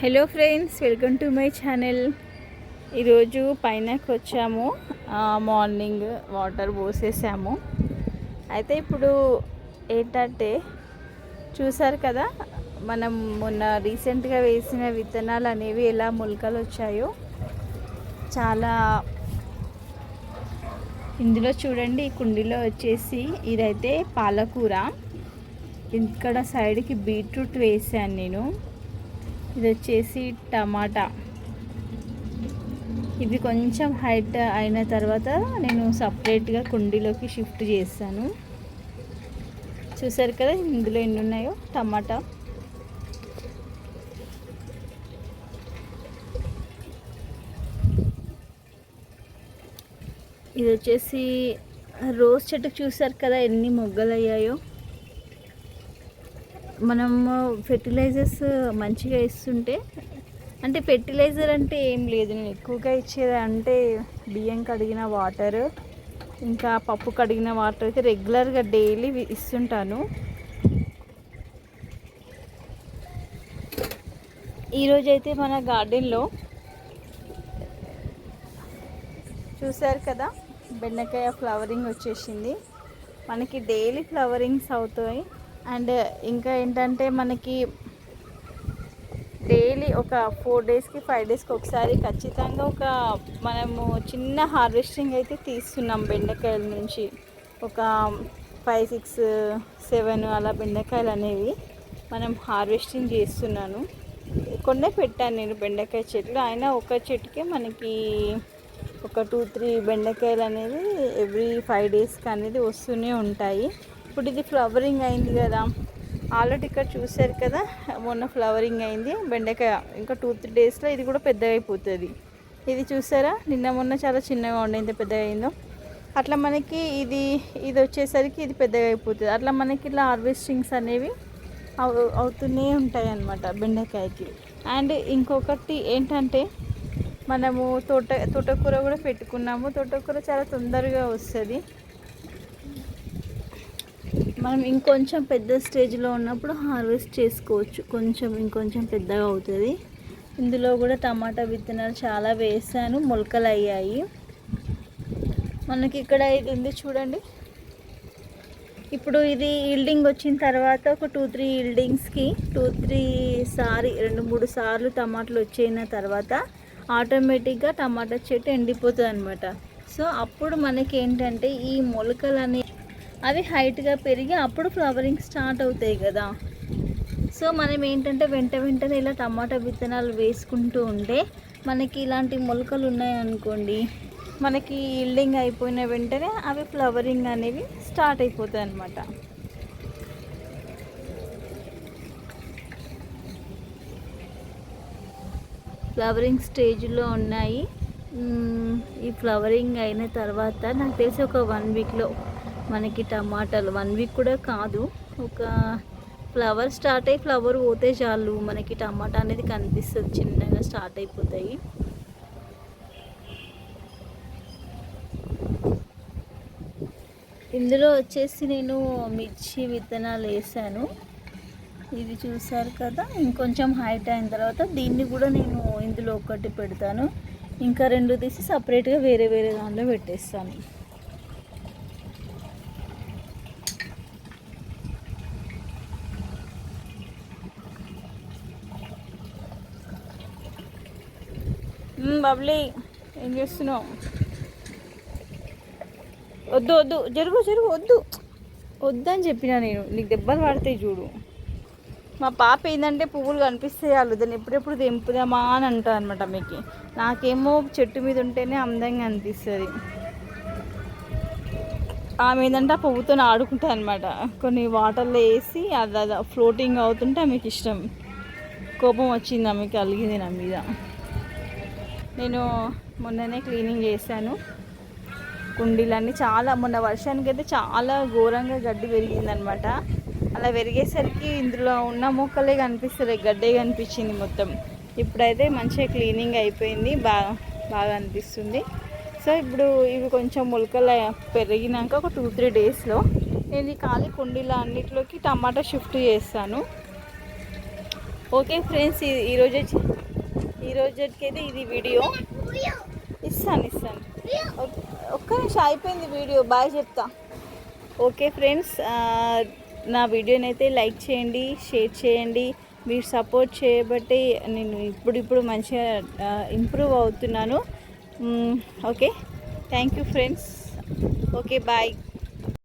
Hello friends welcome to my channel ఈరోజు పైనకి వచ్చాము. మార్నింగ్ వాటర్ పోసేసాము. అయితే ఇప్పుడు ఏంటంటే చూసారు కదా మనం మొన్న రీసెంట్గా వేసిన విత్తనాలు అనేవి ఎలా మొలకలు వచ్చాయో చాలా ఇందులో చూడండి ఈ కుండీలో వచ్చేసి ఇదైతే పాలకూర. ఇక్కడ సైడ్కి బీట్రూట్ వేసాను నేను. ఇది వచ్చేసి టమాటా. ఇవి కొంచెం హైట్ అయిన తర్వాత నేను సపరేట్గా కుండీలోకి షిఫ్ట్ చేస్తాను చూసారు కదా ఇందులో ఎన్ని ఉన్నాయో టమాటా. ఇది వచ్చేసి రోజ్ చెట్టుకు చూసారు కదా ఎన్ని మొగ్గలు అయ్యాయో మనం ఫెర్టిలైజర్స్ మంచిగా ఇస్తుంటే అంటే ఫెర్టిలైజర్ అంటే ఏం లేదు. నేను ఎక్కువగా ఇచ్చేది అంటే బియ్యం కడిగిన వాటర్ ఇంకా పప్పు కడిగిన వాటర్ అయితే రెగ్యులర్గా డైలీ ఇస్తుంటాను. ఈరోజైతే మన గార్డెన్లో చూసారు కదా బెండకాయ ఫ్లవరింగ్ వచ్చేసింది. మనకి డైలీ ఫ్లవరింగ్స్ అవుతాయి. అండ్ ఇంకా ఏంటంటే మనకి డైలీ ఒక ఫోర్ డేస్కి ఫైవ్ డేస్కి ఒకసారి ఖచ్చితంగా ఒక మనము చిన్న హార్వెస్టింగ్ అయితే తీస్తున్నాం బెండకాయల నుంచి. ఒక ఫైవ్ సిక్స్ సెవెన్ అలా బెండకాయలు అనేవి మనం హార్వెస్టింగ్ చేస్తున్నాను. కొన్నే పెట్టాను నేను బెండకాయ చెట్లు. అయినా ఒక చెట్టుకే మనకి ఒక టూ త్రీ బెండకాయలు అనేది ఎవ్రీ ఫైవ్ డేస్కి అనేది వస్తూనే ఉంటాయి. ఇప్పుడు ఇది ఫ్లవరింగ్ అయింది కదా. ఆల్రెడీ ఇక్కడ చూశారు కదా మొన్న ఫ్లవరింగ్ అయింది. బెండకాయ ఇంకా టూ త్రీ డేస్లో ఇది కూడా పెద్దగా అయిపోతుంది. ఇది చూసారా? నిన్న మొన్న చాలా చిన్నగా ఉండే ఇంత పెద్దగా అయిందో. అట్లా మనకి ఇది ఇది వచ్చేసరికి ఇది పెద్దగా అయిపోతుంది. అట్లా మనకి ఇలా హార్వెస్టింగ్స్ అనేవి అవు- అవుతూనే ఉంటాయి అన్నమాట బెండకాయకి. అండ్ ఇంకొకటి ఏంటంటే మనము తోట తోటకూర కూడా పెట్టుకున్నాము. తోటకూర చాలా తొందరగా వస్తుంది. మనం ఇంకొంచెం పెద్ద స్టేజ్లో ఉన్నప్పుడు హార్వెస్ట్ చేసుకోవచ్చు. కొంచెం ఇంకొంచెం పెద్దగా అవుతుంది. ఇందులో కూడా టమాటా విత్తనాలు చాలా వేసాను. మొలకలు అయ్యాయి మనకి ఇక్కడ ఇది ఉంది చూడండి. ఇప్పుడు ఇది ఈల్డింగ్ వచ్చిన తర్వాత ఒక టూ త్రీ ఈల్డింగ్స్కి టూ త్రీ సారి రెండు మూడు సార్లు టమాటాలు వచ్చిన తర్వాత ఆటోమేటిక్గా టమాటా చెట్టు ఎండిపోతుంది అనమాట సో అప్పుడు మనకి ఏంటంటే ఈ మొలకలు అనే అవి హైట్గా పెరిగి అప్పుడు ఫ్లవరింగ్ స్టార్ట్ అవుతాయి కదా. సో మనం ఏంటంటే వెంట వెంటనే ఇలా టమాటా విత్తనాలు వేసుకుంటూ ఉంటే మనకి ఇలాంటి మొలకలు ఉన్నాయనుకోండి మనకి ఇల్డింగ్ అయిపోయిన వెంటనే అవి ఫ్లవరింగ్ అనేవి స్టార్ట్ అయిపోతాయి అన్నమాట. ఫ్లవరింగ్ స్టేజ్లో ఉన్నాయి. ఈ ఫ్లవరింగ్ అయిన తర్వాత నాకు తెలిసి ఒక వన్ వీక్లో మనకి టమాటాలు. వన్ వీక్ కూడా కాదు. ఒక ఫ్లవర్ స్టార్ట్ అయ్యి ఫ్లవర్ పోతే చాలు మనకి టమాటా అనేది కనిపిస్తుంది. చిన్నగా స్టార్ట్ అయిపోతాయి. ఇందులో వచ్చేసి నేను మిర్చి విత్తనాలు వేసాను. ఇది చూసారు కదా? ఇంకొంచెం హైట్ అయిన తర్వాత దీన్ని కూడా నేను ఇందులో ఒకటి పెడతాను. ఇంకా రెండు తీసి సపరేట్గా వేరే వేరే దాంట్లో పెట్టేస్తాను. బబ్లీ ఏం చేస్తున్నావు? వద్దు వద్దు జరుగు జరుగు వద్దు. వద్దని చెప్పిన నేను నీకు దెబ్బలు పడతాయి చూడు. మా పాప ఏంటంటే పువ్వులు కనిపిస్తే వాళ్ళు దాన్ని ఎప్పుడెప్పుడు తెంపుదామా అని అంటా అనమాట మీకు నాకేమో చెట్టు మీద ఉంటేనే అందంగా అనిపిస్తుంది. ఆమె ఏంటంటే ఆ పువ్వుతో ఆడుకుంటా అనమాట కొన్ని వాటర్లో వేసి అది అది ఫ్లోటింగ్ అవుతుంటే ఆమెకి ఇష్టం. కోపం వచ్చింది ఆమెకి అలిగింది నా మీద. నేను మొన్ననే క్లీనింగ్ చేశాను. కుండీలన్నీ చాలా మొన్న వర్షానికి అయితే చాలా ఘోరంగా గడ్డి పెరిగిందనమాట. అలా పెరిగేసరికి ఇందులో ఉన్న మొక్కలే కనిపిస్తలేదు గడ్డే కనిపించింది మొత్తం. ఇప్పుడైతే మంచిగా క్లీనింగ్ అయిపోయింది బాగా బాగా అనిపిస్తుంది. సో ఇప్పుడు ఇవి కొంచెం మొలకలు పెరిగినాక ఒక టూ త్రీ డేస్లో నేను ఈ ఖాళీ కుండీల అన్నిటిలోకి టమాటా షిఫ్ట్ చేస్తాను. ఓకే ఫ్రెండ్స్ ఈరోజు ఈ అయితే ఇది వీడియో. ఇస్తాను ఇస్తాను. ఒక్క నిమిషం అయిపోయింది వీడియో బాయ్ చెప్తా. ఓకే ఫ్రెండ్స్ నా వీడియోని అయితే లైక్ చేయండి షేర్ చేయండి. మీరు సపోర్ట్ చేయబట్టి నేను ఇప్పుడు ఇప్పుడు మంచిగా ఇంప్రూవ్ అవుతున్నాను. Okay. Thank you friends. Okay bye.